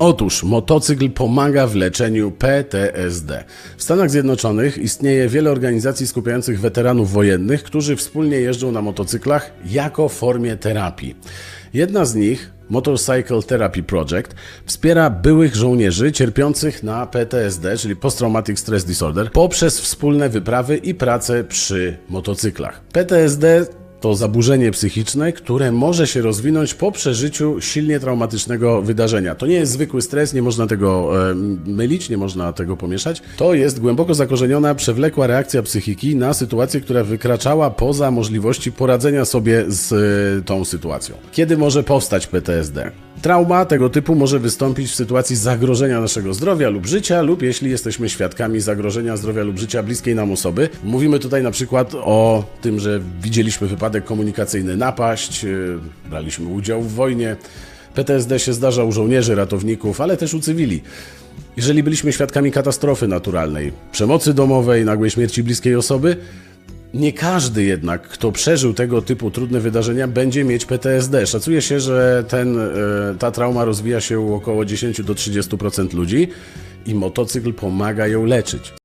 Otóż motocykl pomaga w leczeniu PTSD. W Stanach Zjednoczonych istnieje wiele organizacji skupiających weteranów wojennych, którzy wspólnie jeżdżą na motocyklach jako formie terapii. Jedna z nich, Motorcycle Therapy Project, wspiera byłych żołnierzy cierpiących na PTSD, czyli Post Traumatic Stress Disorder, poprzez wspólne wyprawy i pracę przy motocyklach. PTSD to zaburzenie psychiczne, które może się rozwinąć po przeżyciu silnie traumatycznego wydarzenia. To nie jest zwykły stres, nie można tego mylić, nie można tego pomieszać. To jest głęboko zakorzeniona, przewlekła reakcja psychiki na sytuację, która wykraczała poza możliwości poradzenia sobie z e, tą sytuacją. Kiedy może powstać PTSD? Trauma tego typu może wystąpić w sytuacji zagrożenia naszego zdrowia lub życia, lub jeśli jesteśmy świadkami zagrożenia zdrowia lub życia bliskiej nam osoby. Mówimy tutaj na przykład o tym, że widzieliśmy wypadek komunikacyjny napaść, yy, braliśmy udział w wojnie. PTSD się zdarza u żołnierzy, ratowników, ale też u cywili. Jeżeli byliśmy świadkami katastrofy naturalnej, przemocy domowej, nagłej śmierci bliskiej osoby, nie każdy jednak, kto przeżył tego typu trudne wydarzenia, będzie mieć PTSD. Szacuje się, że ten, e, ta trauma rozwija się u około 10 do 30% ludzi i motocykl pomaga ją leczyć.